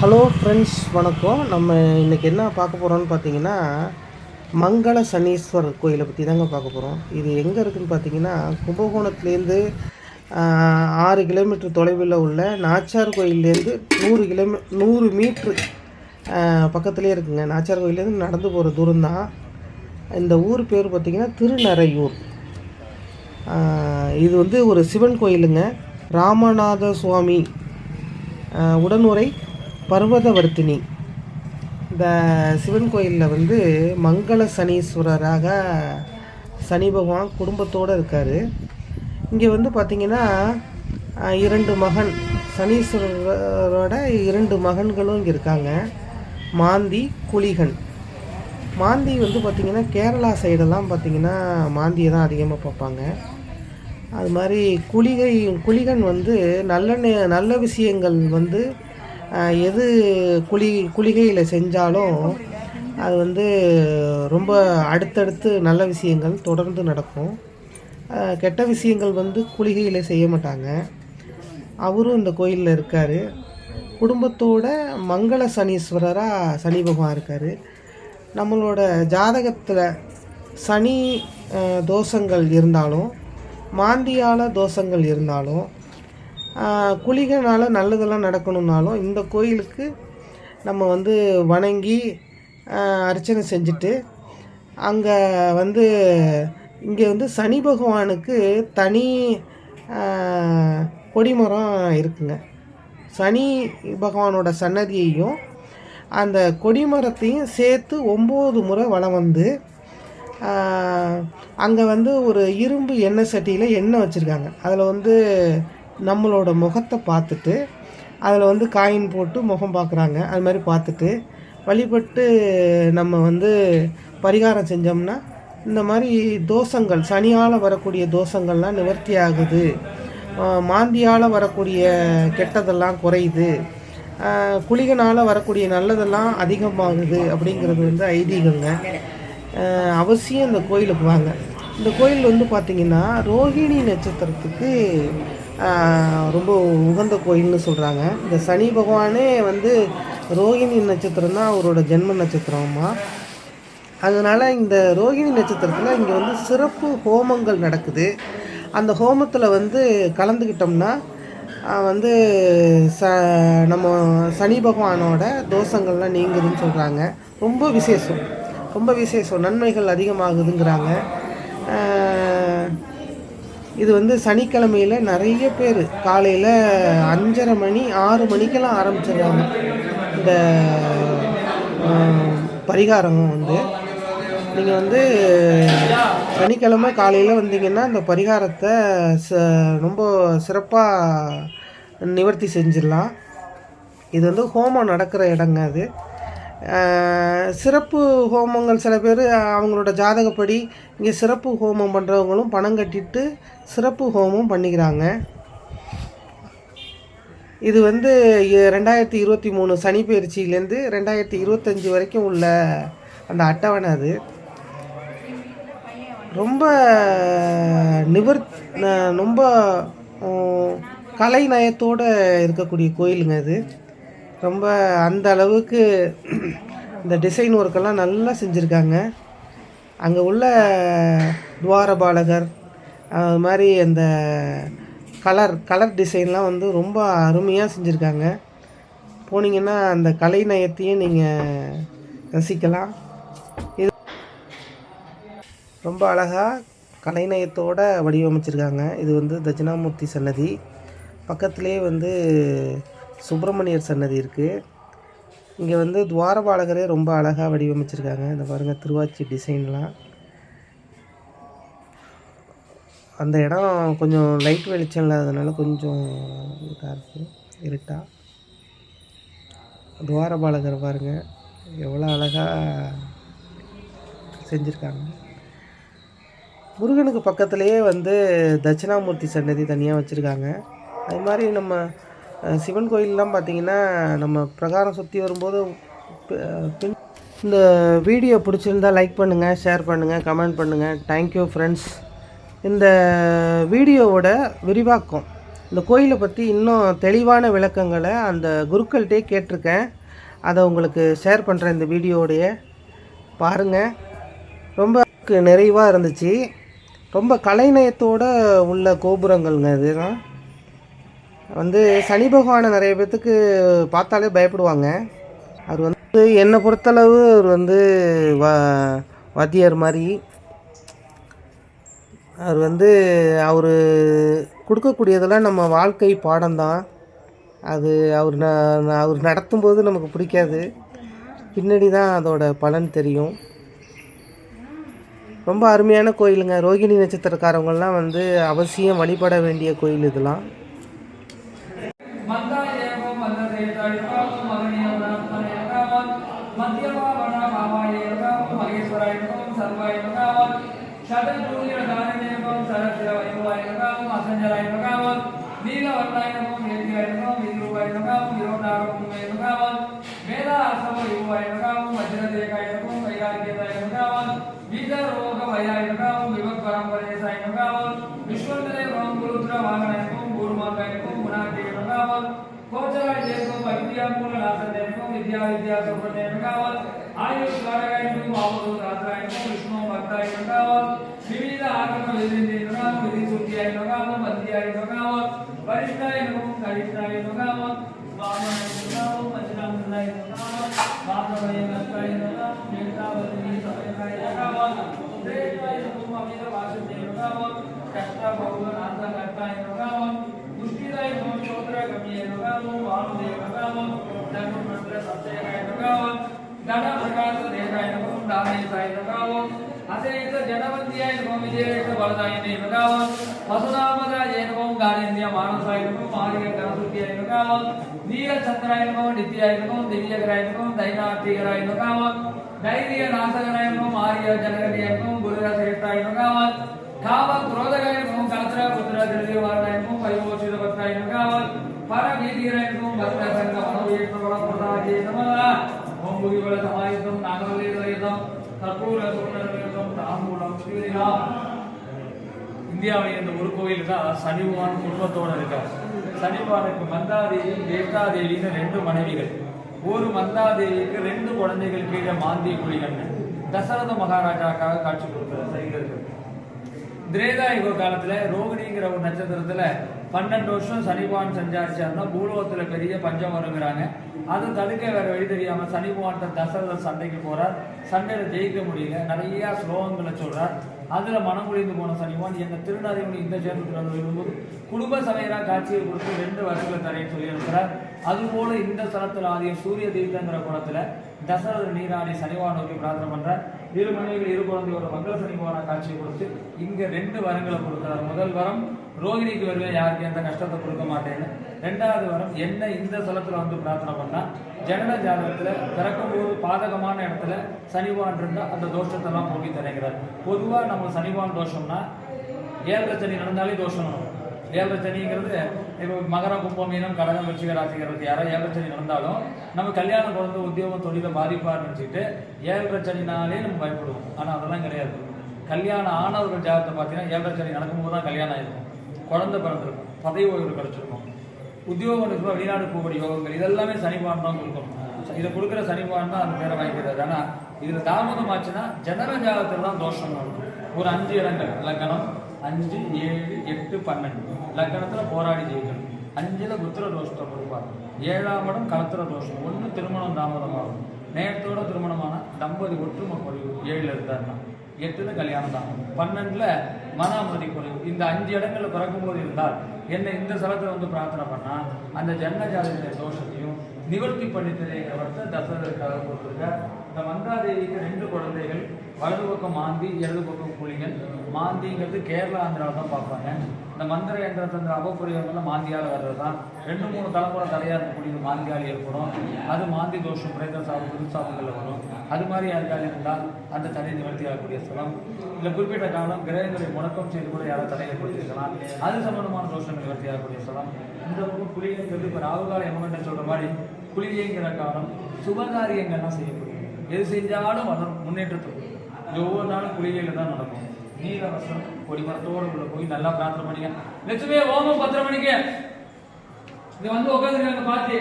Hello friends வணக்கம். நம்ம இன்றைக்கி என்ன பார்க்க போகிறோம்னு பார்த்தீங்கன்னா மங்கள சனீஸ்வரர் கோயிலை பற்றி தாங்க பார்க்க போகிறோம் இது எங்கே இருக்குதுன்னு பார்த்தீங்கன்னா கும்பகோணத்துலேருந்து ஆறு கிலோமீட்டர் தொலைவில் உள்ள நாச்சார் கோயிலேருந்து நூறு கிலோமீ நூறு மீட்ரு பக்கத்துலேயே இருக்குங்க. நாச்சார் கோயிலேருந்து நடந்து போகிற தூரம் தான் இந்த ஊர் பேர் பார்த்திங்கன்னா திருநறையூர். இது வந்து ஒரு சிவன் கோயிலுங்க. ராமநாத சுவாமி உடனுரை பர்வதவர்த்தினி. இந்த சிவன் கோயிலில் வந்து மங்கள சனீஸ்வரராக சனி பகவான் குடும்பத்தோடு இருக்கார். இங்கே வந்து பார்த்திங்கன்னா இரண்டு மகன். சனீஸ்வரரோட இரண்டு மகன்களும் இங்கே இருக்காங்க. மாந்தி குளிகன். மாந்தி வந்து பார்த்திங்கன்னா கேரளா சைடெல்லாம் பார்த்திங்கன்னா மாந்தியை தான் அதிகமாக பார்ப்பாங்க. அது மாதிரி குளிகை குளிகன் வந்து நல்ல நல்ல விஷயங்கள் வந்து எது குளி குளிகையில் செஞ்சாலும் அது வந்து ரொம்ப அடுத்தடுத்து நல்ல விஷயங்கள் தொடர்ந்து நடக்கும். கெட்ட விஷயங்கள் வந்து குளிகையில் செய்ய மாட்டாங்க. அவரும் இந்த கோயிலில் இருக்கார். குடும்பத்தோட மங்கள சனீஸ்வரராக சனி பகவான் இருக்கார். நம்மளோட ஜாதகத்தில் சனி தோஷங்கள் இருந்தாலும் மாந்தியால தோஷங்கள் இருந்தாலும் குளிகனால நல்லதெல்லாம் நடக்கணுன்னாலும் இந்த கோயிலுக்கு நம்ம வந்து வணங்கி அர்ச்சனை செஞ்சுட்டு அங்கே வந்து இங்கே வந்து சனி பகவானுக்கு தனி கொடிமரம் இருக்குங்க. சனி பகவானோட சன்னதியையும் அந்த கொடிமரத்தையும் சேர்த்து ஒம்பது முறை வளம் வந்து அங்கே வந்து ஒரு இரும்பு எண்ணெய் சட்டியில் எண்ணெய் வச்சுருக்காங்க. அதில் வந்து நம்மளோட முகத்தை பார்த்துட்டு அதில் வந்து காயின் போட்டு முகம் பார்க்குறாங்க. அது மாதிரி பார்த்துட்டு வழிபட்டு நம்ம வந்து பரிகாரம் செஞ்சோம்னா இந்த மாதிரி தோஷங்கள் சனியால் வரக்கூடிய தோஷங்கள்லாம் நிவர்த்தி ஆகுது. மாந்தியால் வரக்கூடிய கெட்டதெல்லாம் குறையுது. குளிகனால் வரக்கூடிய நல்லதெல்லாம் அதிகமாகுது அப்படிங்கிறது வந்து ஐதீகங்க. அவசியம் இந்த கோயிலுக்கு வாங்க. இந்த கோயில் வந்து பார்த்திங்கன்னா ரோகிணி நட்சத்திரத்துக்கு ரொம்ப உகந்த கோயில்னு சொல்கிறாங்க இந்த சனி பகவானே வந்து ரோகிணி நட்சத்திரம் தான் அவரோட ஜென்ம நட்சத்திரமா அதனால் இந்த ரோகிணி நட்சத்திரத்தில் இங்கே வந்து சிறப்பு ஹோமங்கள் நடக்குது. அந்த ஹோமத்தில் வந்து கலந்துக்கிட்டோம்னா வந்து ச நம்ம சனி பகவானோட தோஷங்கள்லாம் நீங்குதுன்னு சொல்கிறாங்க ரொம்ப விசேஷம். ரொம்ப விசேஷம். நன்மைகள் அதிகமாகுதுங்கிறாங்க. இது வந்து சனிக்கிழமையில் நிறைய பேர். காலையில் அஞ்சரை மணி ஆறு மணிக்கெல்லாம் ஆரம்பிச்சிடுறாங்க. இந்த பரிகாரம் வந்து. நீங்கள் வந்து சனிக்கிழமை காலையில் வந்தீங்கன்னா இந்த பரிகாரத்தை ச ரொம்ப சிறப்பாக நிவர்த்தி செஞ்சிடலாம். இது வந்து ஹோமம் நடக்கிற இடங்க அது. சிறப்பு ஹோமங்கள் சில பேர் அவங்களோட ஜாதகப்படி இங்கே சிறப்பு ஹோமம் பண்ணுறவங்களும் பணம் கட்டிட்டு சிறப்பு ஹோமம் பண்ணிக்கிறாங்க. இது வந்து ரெண்டாயிரத்தி இருபத்தி மூணு சனி பயிற்சியிலேருந்து ரெண்டாயிரத்தி இருபத்தஞ்சி வரைக்கும் உள்ள அந்த அட்டவணை அது. ரொம்ப நிவர் ரொம்ப உம், கலை நயத்தோடு இருக்கக்கூடிய கோயிலுங்க அது. ரொம்ப அந்த அளவுக்கு இந்த டிசைன் ஒர்க்கெல்லாம் நல்லா செஞ்சுருக்காங்க. அங்கே உள்ள துவாரபாலகர் அது மாதிரி அந்த கலர் கலர் டிசைன்லாம் வந்து ரொம்ப அருமையாக செஞ்சுருக்காங்க. போனீங்கன்னா அந்த கலை நயத்தையும் நீங்கள் ரசிக்கலாம். இது ரொம்ப அழகாக கலைநயத்தோட வடிவமைச்சிருக்காங்க. இது வந்து தட்சிணாமூர்த்தி சன்னதி. பக்கத்துலேயே வந்து சுப்பிரமணியர் சன்னதி இருக்குது இங்கே வந்து துவாரபாலகரே ரொம்ப அழகாக வடிவமைச்சிருக்காங்க. இந்த பாருங்கள் திருவாச்சி டிசைன்லாம். அந்த இடம் கொஞ்சம் லைட் வெளிச்சம் இல்லாததுனால கொஞ்சம் இதாக இருக்குது இருட்டா. துவாரபாலகர் பாருங்கள் எவ்வளோ அழகாக செஞ்சுருக்காங்க. முருகனுக்கு பக்கத்துலேயே வந்து தட்சிணாமூர்த்தி சன்னதி தனியாக வச்சுருக்காங்க. அது மாதிரி நம்ம சிவன் கோயிலெலாம் பார்த்திங்கன்னா நம்ம பிரகாரம் சுற்றி வரும்போது பின் இந்த வீடியோ பிடிச்சிருந்தா லைக் பண்ணுங்கள் ஷேர் பண்ணுங்கள் கமெண்ட் பண்ணுங்கள் தேங்க்யூ ஃப்ரெண்ட்ஸ் இந்த வீடியோவோட விரிவாக்கம். இந்த கோயிலை பற்றி இன்னும் தெளிவான விளக்கங்களை அந்த குருக்கள்கிட்டே கேட்டிருக்கேன். அதை உங்களுக்கு ஷேர் பண்ணுறேன் இந்த வீடியோடைய பாருங்கள் ரொம்ப நிறைவாக இருந்துச்சு. ரொம்ப கலைநயத்தோட உள்ள கோபுரங்கள்ங்க இதுதான். வந்து சனி பகவானை நிறைய பேர்த்துக்கு பார்த்தாலே பயப்படுவாங்க. அவர் வந்து என்னை பொறுத்தளவு அவர் வந்து வ வாத்தியார் மாதிரி. அவர் வந்து அவர் கொடுக்கக்கூடியதெல்லாம் நம்ம வாழ்க்கை பாடம்தான். அது அவர் ந அவர் நடத்தும்போது நமக்கு பிடிக்காது. பின்னாடி தான் அதோட பலன் தெரியும். ரொம்ப அருமையான கோயிலுங்க. ரோகிணி நட்சத்திரக்காரவங்கள்லாம் வந்து அவசியம் வழிபட வேண்டிய கோயில் இதெல்லாம். సర్వాయుగావాలి శతభూర్య దానదేవం సరస్వయోగాము అసంజలయోగావాలి నీలవర్ణాయనకం ఏదియనకం విద్రూపాయనకం విరోధారకమేనకావాలి వేద అసవ యువయనకాము వజ్రదేకాయనకం వైరాగ్యతయనకావాలి విద్యారోగ భయాయనకాము వివత్పరంపరేసాయనకావాలి కోచరాయదేశం భక్త్యాపూర్ణ రాసదేమో విద్యా విద్యాసంపన్నేమ కావాలి ఆయుష్ వారగాయము ఆవుడు రాసాయము విష్ణు భక్తాయము కావాలి వివిధ ఆకరణ విధించిన విధి శుద్ధి అయిన కావాలి మంది అయిన కావాలి వరిష్ట అయిన కనిష్ట అయిన కావాలి వామన కావాలి మధ్యనాథ అయిన కావాలి వామనయ నష్ట అయిన మేధావతి సమయ అయిన కావాలి ఉదయ అయిన మీద వాసు అయిన కావాలి కష్ట బహుళ నాథ కర్త అయిన కావాలి கரசுத்தியாயுகாவன் நீலச்சந்திராயுகம் நித்யாயுகம் திவ்யகராயுகம் தைனாத்திகராயுகாவன் தைரிய நாசகராயுகம் ஆரிய ஜனகதியாயுகம் குருரசேஷ்டாயுகாவன் காம குரோதகாயுகம் கலத்திர புத்திர திருதிவாராயுகம் வைவோச்சித ஓம் புகிவல சமாயுதம் நாகவல்லேதம் கற்பூர சுவர்ணரேதம் தாம்பூலம் ஸ்ரீராம் இந்தியாவில் இந்த ஒரு கோயில் தான் சனி குடும்பத்தோடு இருக்கார் சனிபகவானுக்கு மந்தாதேவி தேவதாதேவின்னு ரெண்டு மனைவிகள் ஒரு மந்தாதேவிக்கு ரெண்டு குழந்தைகள் கீழே மாந்திய குழிகள் தசரத மகாராஜாக்காக காட்சி கொடுக்கிறார் திரேதா யுக காலத்துல ரோகிணிங்கிற ஒரு நட்சத்திரத்துல பன்னெண்டு வருஷம் சனிபகவான் சஞ்சாரிச்சாருன்னா பூலோகத்துல பெரிய பஞ்சம் வருங்கிறாங்க. அது தடுக்க வேற வழி தெரியாம சனிபகவான் தசரத சண்டைக்கு போறார். சண்டையில ஜெயிக்க முடியல. நிறைய ஸ்லோகங்களை சொல்றார். அதுல மனம் முடிந்து போன சனிபகவான் எங்கள் திருநாதிமணி இந்த சேரத்தில் வரும்போது குடும்ப சமையலா காட்சியை கொடுத்து ரெண்டு வருஷத்தில் தரையை சொல்லியிருக்கிறார். அதுபோல் இந்த ஸ்தலத்தில் ஆதிய சூரிய தீர்த்தங்கிற குளத்துல தசரத நீராடி சனிவா நோக்கி பிரார்த்தனை பண்ணுறார் இரு மனைவிகள் இரு குழந்தையோட மங்கள சனிவான காட்சியை கொடுத்து இங்க ரெண்டு வரங்களை கொடுக்கிறார். முதல் வரம் ரோகிணிக்கு வருவேன் யாருக்கு எந்த கஷ்டத்தை கொடுக்க மாட்டேன்னு. ரெண்டாவது வரம் என்ன இந்த ஸ்தலத்துல வந்து பிரார்த்தனை பண்ணா ஜனன ஜாதகத்துல பிறக்கும் போது பாதகமான இடத்துல சனிவான் இருந்தா அந்த தோஷத்தெல்லாம் போக்கி தருகிறார். பொதுவா நம்ம சனிவான் தோஷம்னா ஏழரை சனி நடந்தாலே தோஷம் ஏழரை சனிங்கிறது இப்போ மகரம் கும்பம் மீனம் கடகம் விருச்சிக ராசிங்கிறது யாராவது ஏழரை சனி நடந்தாலும் நம்ம கல்யாணம் குழந்தை உத்தியோகம் தொழிலை பாதிப்பார் நினச்சிட்டு ஏழரை சனினாலே நம்ம பயப்படுவோம். ஆனால் அதெல்லாம் கிடையாது. கல்யாணம் ஆனவர்கள் ஜாதகத்தை பார்த்தீங்கன்னா ஏழரை சனி நடக்கும்போது தான் கல்யாணம் ஆயிருக்கும். குழந்தை பிறந்திருக்கும். பதவி உயர்வு கிடைச்சிருக்கும். உத்தியோகம் இருக்கிற வெளிநாடு போகக்கூடிய யோகங்கள் இதெல்லாமே சனிபான் தான் கொடுக்கணும். இதை கொடுக்குற சனிபான் தான் அந்த பேரை வாங்கிக்கிறது ஆனால் இதில் தாமதம் ஆச்சுன்னா ஜனர ஜாதகத்தில் தான் தோஷம் வரும். ஒரு அஞ்சு இடங்கள் லக்கணம் அஞ்சு ஏழு எட்டு பன்னெண்டு. லக்கணத்தில் போராடி ஜெயிக்கணும். அஞ்சில் புத்திர தோஷத்தை கொடுப்பார் ஏழாம் இடம் கலத்திர தோஷம். ஒன்று திருமணம் தாமதமாகும். நேரத்தோட திருமணமான தம்பதி ஒற்றுமை குறைவு. ஏழில் இருந்தார்னா எட்டுல கல்யாணம் தான் பன்னெண்டுல மன அமைதி குறைவு. இந்த அஞ்சு இடங்களில் பிறக்கும்போது இருந்தால் என்ன இந்த ஸ்தலத்தில் வந்து பிரார்த்தனை பண்ணால் அந்த ஜன்ம தோஷத்தையும் நிவர்த்தி பண்ணி தெரிகிறவர்த்த தசரதற்காக கொடுத்துருக்க. இந்த மந்தாதேவிக்கு ரெண்டு குழந்தைகள் வலது பக்கம் மாந்தி இடது பக்கம் புலிகள். மாந்திங்கிறது கேரளா ஆந்திராவில் தான் பார்ப்பாங்க. இந்த மந்திர யந்திரத்தந்திர அபப்புரியங்கள்லாம் மாந்தியால் வர்றது தான் ரெண்டு மூணு தலைமுறை தலையாக இருக்கக்கூடிய மாந்தியால் ஏற்படும். அது மாந்தி தோஷம் பிரேத சாவு புது வரும். அது மாதிரி யாருக்காவது இருந்தால் அந்த தடை நிவர்த்தி ஆகக்கூடிய ஸ்தலம். இல்லை குறிப்பிட்ட காலம் கிரகங்களை முடக்கம் செய்து கூட யாராவது தடையை கொடுத்திருக்கலாம் அது சம்பந்தமான தோஷம் நிவர்த்தி ஆகக்கூடிய ஸ்தலம். இந்த பக்கம் குளிகைங்கிறது இப்போ ராகுகால எமகண்டன் சொல்கிற மாதிரி குளிகைங்கிற காலம் சுபகாரியங்கள்லாம் செய்யக்கூடிய எது செஞ்சாலும் வளரும் முன்னேற்றத்துக்கு. ஒவ்வொரு நாளும் குளிகையில் தான் நடக்கும். நீலவசம் கொடிமரத்தோடு உள்ள போய் நல்லா பிரார்த்தனை பண்ணிக்க. லட்சுமி ஓமம் பத்திரம் பண்ணிக்க. இது வந்து உட்காந்துருக்காங்க பார்த்து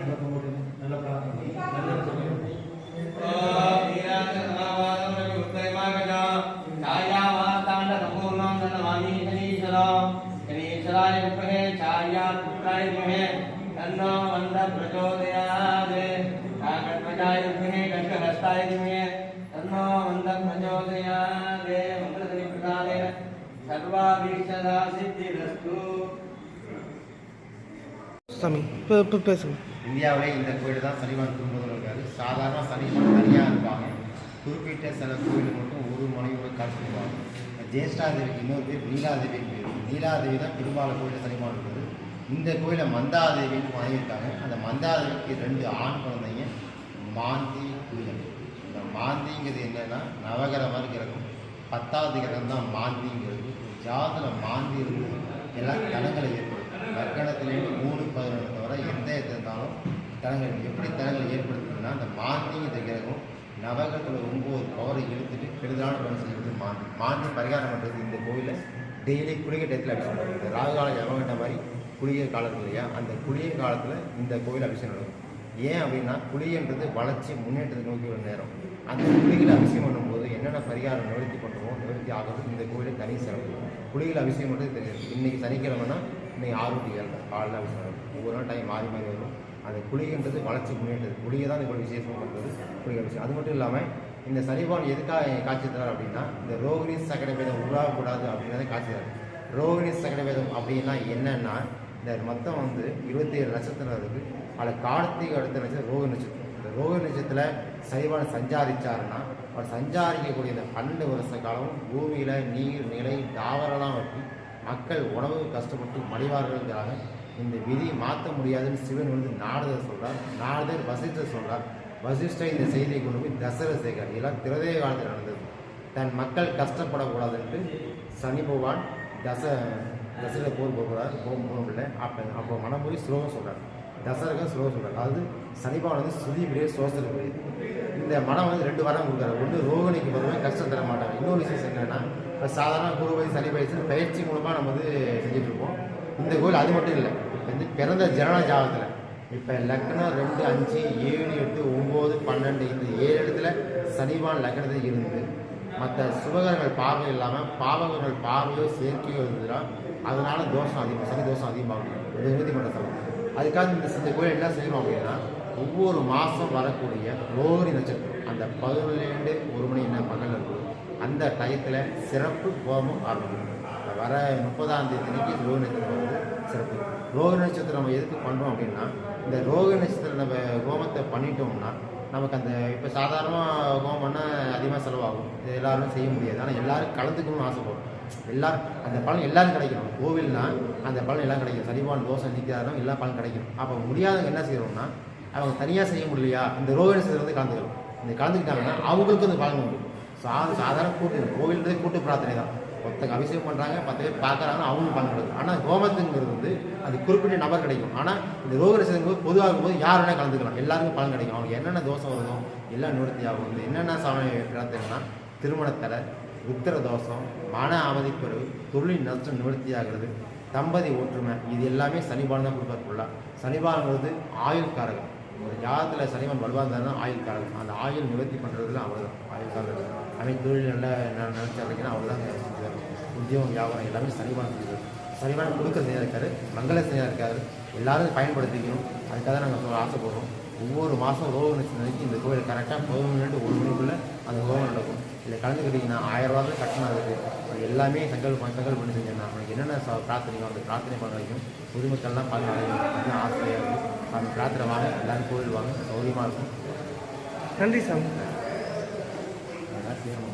நல்லா கும்பிடுங்க. நல்லா பிரார்த்தனை பண்ணுங்க. நல்லா சொல்லுங்க. சித்திரஸ்து சாமி இப்போ இப்போ பேசுங்க. இந்தியாவிலே இந்த கோயில் தான் சனிவான் குடும்பத்தில் இருக்காரு. சாதாரண சனிவான் தனியாக இருப்பாங்க. குறிப்பிட்ட சில கோயில் மட்டும் ஒரு மனைவியோட காட்சி பண்ணுவாங்க ஜேஷ்டாதேவிக்கு இன்னொரு பேர் நீலாதேவின்னு பேர். நீலாதேவி தான் பெரும்பாலும் கோயிலில் சனிவான் இருக்குது இந்த கோயிலில் மந்தாதேவின்னு மனைவி இருக்காங்க அந்த மந்தாதேவிக்கு ரெண்டு ஆண் குழந்தைங்க மாந்தி இந்த மாந்திங்கிறது என்னன்னா நவகிரகம் கிரகம் பத்தாவது கிரகம் தான் மாந்திங்கிறது. ஜாதில் மாந்தி இருந்து எல்லா தலங்களை ஏற்படுத்தும். லக்கணத்திலேருந்து மூணு பதினொன்று தவிர எந்த இடத்துல இருந்தாலும் தலங்கள் எப்படி தலங்களை ஏற்படுத்துதுன்னா அந்த மாந்திங்கிற கிரகம் நவகத்தில் ஒம்பது பவரை இழுத்துட்டு கெடுதலான பலன் செய்கிறது மாந்தி. மாந்தி பரிகாரம் பண்ணுறது இந்த கோயிலில் டெய்லி குளிகை டயத்தில் அபிஷேகம் நடக்கும் இந்த ராகு மாதிரி குளிகை காலம் இல்லையா? அந்த குளிகை காலத்தில் இந்த கோயில் அபிஷேகம் நடக்கும். ஏன் அப்படின்னா குளியன்றது வளர்ச்சி முன்னேற்றத்தை நோக்கி ஒரு நேரம். அந்த குளிகையில் அபிஷேகம் பண்ணும்போது என்னென்ன பரிகாரம் நிவர்த்தி பண்ணுறோமோ நிவர்த்தி ஆகிறது இந்த கோயிலில் தனி சிறப்பு. குளிகையில் அபிஷேகம் பண்ணுறது தெரியாது. இன்னைக்கு சனிக்கிழமைனா இன்னைக்கு ஆறு டு ஏழு காலையில் அபிஷேகம் ஒவ்வொரு நாள் டைம் மாறி மாறி வரும். அந்த குளிகைன்றது வளர்ச்சி முன்னேற்றது. குளிகை தான் இப்போ விசேஷம் பண்ணுறது குளிகை அபிஷேகம். அது மட்டும் இல்லாமல் இந்த சனிபான் எதுக்காக காட்சி தரார் அப்படின்னா இந்த ரோகிணி சக்கர வேதம் உருவாகக்கூடாது அப்படின்றத காட்சி தரார். ரோகிணி சக்கரை வேதம் அப்படின்னா என்னன்னா இந்த மொத்தம் வந்து இருபத்தி ஏழு நட்சத்திரம் இருக்குது அதில் கார்த்திகை அடுத்த நட்சத்திரம் ரோக நட்சத்திரம். ரோக நட்சத்திரத்தில் சைவன் சஞ்சாரிச்சாருன்னா அவர் சஞ்சாரிக்கக்கூடிய இந்த பன்னெண்டு வருஷ காலம் பூமியில் நீர் நிலை தாவரெல்லாம் வட்டி மக்கள் உணவு கஷ்டப்பட்டு மடிவார்கள்ங்கிறாங்க இந்த விதி மாற்ற முடியாதுன்னு சிவன் வந்து நாரதர் சொல்கிறார் நாரதர் வசிஷ்டர் சொல்கிறார் வசிஷ்டர் இந்த செய்தியை கொண்டு போய் தசர சேகர் இதெல்லாம் திரதய காலத்தில் நடந்தது. தன் மக்கள் கஷ்டப்படக்கூடாதுன்ட்டு சனி பகவான் தச தசரத போர் போகிறார் போக முடியல அப்போ அப்போ மனம் போய் ஸ்லோகம் சொல்கிறார் தசரகம் ஸ்லோகம் சொல்றார் அதாவது சனிபாவன் வந்து சுதி பிரிய சோசல் இந்த மனம் வந்து ரெண்டு வாரம் கொடுக்குறாரு. ஒன்று ரோகிணிக்கு வருவேன் கஷ்டம் தர மாட்டாங்க இன்னொரு விஷயம் என்னன்னா இப்போ சாதாரண குருவை சனி பயிற்சி பயிற்சி மூலமாக நம்ம வந்து செஞ்சிட்ருக்கோம் இந்த கோயில் அது மட்டும் இல்லை வந்து பிறந்த ஜனன ஜாதகத்தில் இப்போ லக்னம் ரெண்டு அஞ்சு ஏழு எட்டு ஒம்பது பன்னெண்டு இந்த ஏழு இடத்துல சனிவான் லக்னத்தில் இருந்து மற்ற சுபகரங்கள் பார்வை இல்லாமல் பாவகங்கள் பார்வையோ சேர்க்கையோ இருந்ததுன்னா அதனால தோஷம் அதிகம் சனி தோஷம் அதிகமாகும். இது உறுதி பண்ண சொல்லுங்கள் அதுக்காக இந்த இந்த கோயில் என்ன செய்யணும் அப்படின்னா ஒவ்வொரு மாதம் வரக்கூடிய ரோகிணி நட்சத்திரம் அந்த பதினேழு ஒரு மணி என்ன பகல் இருக்கும் அந்த டயத்தில் சிறப்பு ஹோமம் ஆரம்பிக்கணும். வர முப்பதாம் தேதி அன்னைக்கு ரோக நட்சத்திரம் வந்து சிறப்பு. ரோக நட்சத்திரம் நம்ம எதுக்கு பண்ணுறோம் அப்படின்னா இந்த ரோக நட்சத்திரம் நம்ம ஹோமத்தை பண்ணிட்டோம்னா நமக்கு அந்த இப்போ சாதாரணமாக ஹோமம்னா அதிகமாக செலவாகும். இது எல்லாரும் செய்ய முடியாது. ஆனால் எல்லோரும் கலந்துக்கணும்னு ஆசைப்படும் எல்லா அந்த பலன் எல்லாரும் கிடைக்கும். கோவில்னா அந்த பலன் எல்லாம் கிடைக்கும். சரிவான் தோசை நிற்கிறாரோ எல்லா பலன் கிடைக்கும். அப்போ முடியாதவங்க என்ன செய்யணும்னா அவங்க தனியாக செய்ய முடியலையா இந்த ரோக வந்து கலந்துக்கணும். இந்த கலந்துக்கிட்டாங்கன்னா அவங்களுக்கும் அந்த பலன் உண்டு. சா சாதாரண கூட்டு கோவில்ன்றதே கூட்டு பிரார்த்தனை தான். ஒருத்தங்க அபிஷேகம் பண்ணுறாங்க பத்து பேர் பார்க்குறாங்க அவங்களும் பலன் கிடைக்கும். ஆனால் கோமத்துங்கிறது வந்து அது குறிப்பிட்ட நபர் கிடைக்கும். ஆனால் இந்த ரோக பொதுவாக பொதுவாகும் போது யார் வேணால் கலந்துக்கலாம். எல்லாருக்கும் பலன் கிடைக்கும். அவங்களுக்கு என்னென்ன தோசை வருதோ எல்லாம் நிவர்த்தி ஆகும். என்னென்ன சாமி பிரார்த்தனைனா திருமணத்தில் உத்தர தோஷம் மன அவதிக்குறைவு தொழில் நஷ்டம் நிவர்த்தி ஆகிறது தம்பதி ஒற்றுமை இது எல்லாமே சனிபாலம் தான் கொடுப்பார் ஃபுல்லாக சனிபாலங்கிறது ஆயுள் காரகம். ஒரு ஜாதத்தில் சனிபான் வலுவாக இருந்தாலும் ஆயுள் காரகம். அந்த ஆயுள் நிவர்த்தி பண்ணுறதுல அவர் தான் ஆயுள் காரகம் அவன் தொழில் நல்லா நினச்சாருங்கன்னா அவர் தான் உத்தியோகம் வியாபாரம் எல்லாமே சனிவான் செஞ்சார் சனிவான் கொடுக்க செய்யா இருக்காரு மங்கள செய்யா இருக்காரு. எல்லாரும் பயன்படுத்திக்கணும். அதுக்காக நாங்கள் ஆசைப்படுறோம். ஒவ்வொரு மாதம் ரோக நட்சத்திரம் இந்த கோயில் கரெக்டாக பதினொன்று ரெண்டு ஒரு மணிக்குள்ளே அந்த ரோகம் நடக்கும். இதில் கலந்துக்கிட்டிங்கன்னா ஆயிரம் ரூபா கட்டணம் அதுக்கு அது எல்லாமே சங்கல் சங்கல் பண்ணி செஞ்சேன்னா அவனுக்கு என்னென்ன பிரார்த்தனையோ அந்த பிரார்த்தனை பண்ண வைக்கும் பொதுமக்கள்லாம் அடையும் அதுதான் ஆசையாக இருக்கும் அந்த பிரார்த்தனை வாங்க எல்லாரும் கோயில் வாங்க. சௌரியமாக இருக்கும். நன்றி சாமி. அதெல்லாம் செய்யணும்.